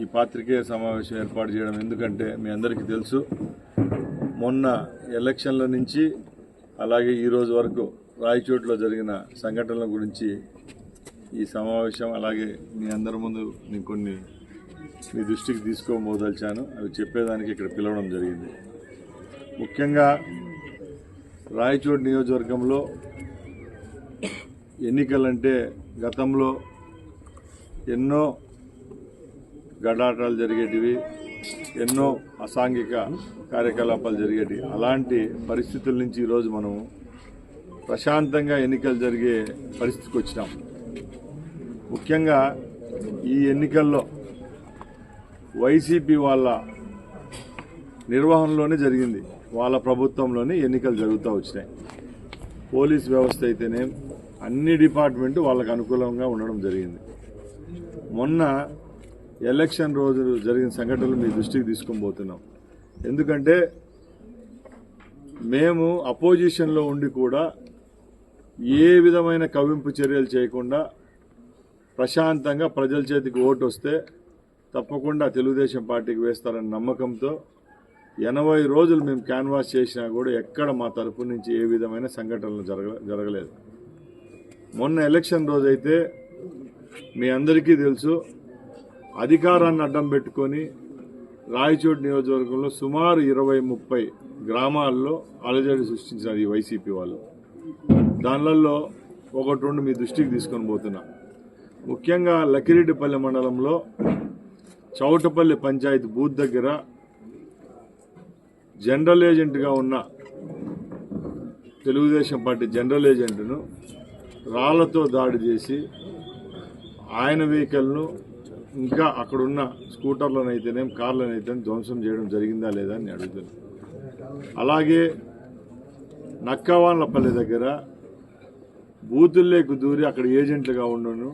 ఈ పాత్రికేయ సమావేశం ఏర్పాటు చేయడం ఎందుకంటే మీ అందరికీ తెలుసు మొన్న ఎలక్షన్ల నుంచి అలాగే ఈరోజు వరకు రాయచోట్లో జరిగిన సంఘటనల గురించి ఈ సమావేశం అలాగే మీ అందరి ముందు నేను కొన్ని మీ దృష్టికి తీసుకోబోదలిచాను అవి చెప్పేదానికి ఇక్కడ పిలవడం జరిగింది. ముఖ్యంగా రాయచోట్ నియోజకవర్గంలో ఎన్నికలంటే గతంలో ఎన్నో గడాటాలు జరిగేటివి ఎన్నో అసాంఘిక కార్యకలాపాలు జరిగేటివి. అలాంటి పరిస్థితుల నుంచి ఈరోజు మనం ప్రశాంతంగా ఎన్నికలు జరిగే పరిస్థితికి వచ్చినాం. ముఖ్యంగా ఈ ఎన్నికల్లో వైసీపీ వాళ్ళ నిర్వహణలోనే జరిగింది. వాళ్ళ ప్రభుత్వంలోనే ఎన్నికలు జరుగుతూ వచ్చినాయి. పోలీస్ వ్యవస్థ అయితేనే అన్ని డిపార్ట్మెంట్ వాళ్ళకు అనుకూలంగా ఉండడం జరిగింది. మొన్న ఎలక్షన్ రోజు జరిగిన సంఘటనలు మీ దృష్టికి తీసుకొని పోతున్నాం. ఎందుకంటే మేము అపోజిషన్లో ఉండి కూడా ఏ విధమైన కవింపు చర్యలు చేయకుండా ప్రశాంతంగా ప్రజల చేతికి ఓటు వస్తే తప్పకుండా తెలుగుదేశం పార్టీకి వేస్తారన్న నమ్మకంతో ఎనభై రోజులు మేము క్యాన్వాస్ చేసినా కూడా ఎక్కడ మా తరపు నుంచి ఏ విధమైన సంఘటనలు జరగ జరగలేదు. మొన్న ఎలక్షన్ రోజైతే మీ అందరికీ తెలుసు అధికారాన్ని అడ్డం పెట్టుకొని రాయచోటి నియోజకవర్గంలో సుమారు ఇరవై ముప్పై గ్రామాల్లో అలజడి సృష్టించారు ఈ వైసీపీ వాళ్ళు. దానిలలో ఒకటి రెండు మీ దృష్టికి తీసుకొని పోతున్నా. ముఖ్యంగా లకిరెడ్డిపల్లి మండలంలో చౌటపల్లి పంచాయతీ బూత్ దగ్గర జనరల్ ఏజెంట్గా ఉన్న తెలుగుదేశం పార్టీ జనరల్ ఏజెంట్ను రాళ్ళతో దాడి చేసి ఆయన వెహికల్ను ఇంకా అక్కడున్న స్కూటర్లను అయితేనేం ధ్వంసం చేయడం జరిగిందా లేదా అని అడుగుతాను అలాగే నక్కవాన్లపల్లి దగ్గర బూతుల్లోకి దూరి అక్కడ ఏజెంట్లుగా ఉండను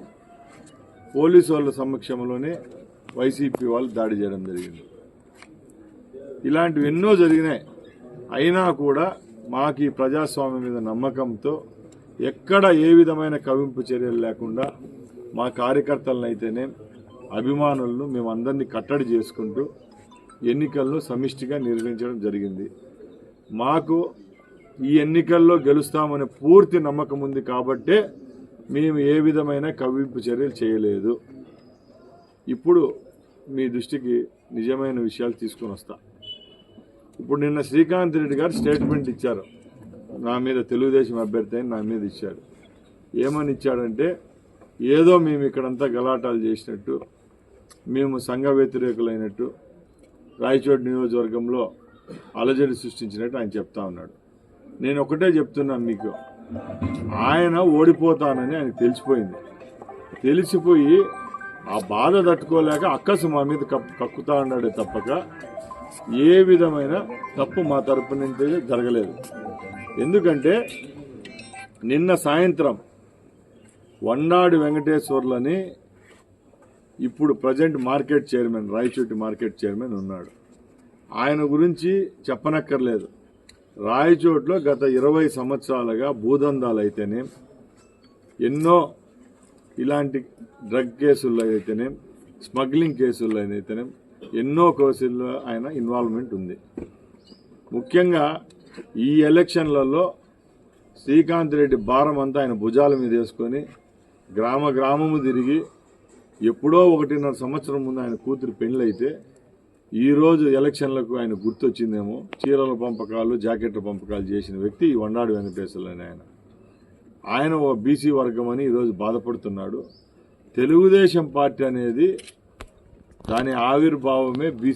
పోలీసు వాళ్ళ సమక్షంలోనే వైసీపీ వాళ్ళు దాడి చేయడం జరిగింది. ఇలాంటివి ఎన్నో జరిగినాయి. అయినా కూడా మాకు ఈ ప్రజాస్వామ్యం మీద నమ్మకంతో ఎక్కడ ఏ విధమైన కవింపు చర్యలు లేకుండా మా కార్యకర్తలను అయితేనే అభిమానులను మేమందరినీ కట్టడి చేసుకుంటూ ఎన్నికలను సమిష్టిగా నిర్వహించడం జరిగింది. మాకు ఈ ఎన్నికల్లో గెలుస్తామనే పూర్తి నమ్మకం ఉంది కాబట్టే మేము ఏ విధమైన కవ్వింపు చర్యలు చేయలేదు. ఇప్పుడు మీ దృష్టికి నిజమైన విషయాలు తీసుకొని వస్తా. ఇప్పుడు నిన్న శ్రీకాంత్ రెడ్డి గారు స్టేట్మెంట్ ఇచ్చారు. నా మీద తెలుగుదేశం అభ్యర్థి అని నా మీద ఇచ్చాడు. ఏమని ఇచ్చాడంటే ఏదో మేము ఇక్కడంతా గలాటాలు చేసినట్టు మేము సంఘ వ్యతిరేకులైనట్టు రాయచోటి నియోజకవర్గంలో అలజడి సృష్టించినట్టు ఆయన చెప్తా ఉన్నాడు. నేను ఒకటే చెప్తున్నాను మీకు. ఆయన ఓడిపోతానని ఆయనకు తెలిసిపోయింది. తెలిసిపోయి ఆ బాధ తట్టుకోలేక అక్కసు మా మీద కక్కుతా ఉన్నాడే తప్పక. ఏ విధమైన తప్పు మా తరపు నుంచి జరగలేదు. ఎందుకంటే నిన్న సాయంత్రం వండాడి వెంకటేశ్వర్లని ఇప్పుడు present market chairman Rayachoti market chairman ఉన్నాడు. ఆయన గురించి చెప్పనక్కర్లేదు. రాయచోట్లో గత ఇరవై సంవత్సరాలుగా భూదందాలు అయితేనే ఎన్నో ఇలాంటి డ్రగ్ కేసుల్లో అయితేనే స్మగ్లింగ్ కేసుల్లో అయితేనే ఎన్నో కేసుల్లో ఆయన ఇన్వాల్వ్మెంట్ ఉంది. ముఖ్యంగా ఈ ఎలక్షన్లలో శ్రీకాంత్ రెడ్డి భారం అంతా ఆయన భుజాల మీద వేసుకొని గ్రామ గ్రామము తిరిగి ఎప్పుడో ఒకటిన్నర సంవత్సరం ముందు ఆయన కూతురు పెళ్ళైతే ఈరోజు ఎలక్షన్లకు ఆయన గుర్తొచ్చిందేమో చీరల పంపకాలు జాకెట్ల పంపకాలు చేసిన వ్యక్తి ఈ వండాడు వెంకటేశ్వర్లు అని ఆయన. ఆయన ఓ బీసీ వర్గం అని ఈరోజు బాధపడుతున్నాడు. తెలుగుదేశం పార్టీ అనేది దాని ఆవిర్భావమే బీసీ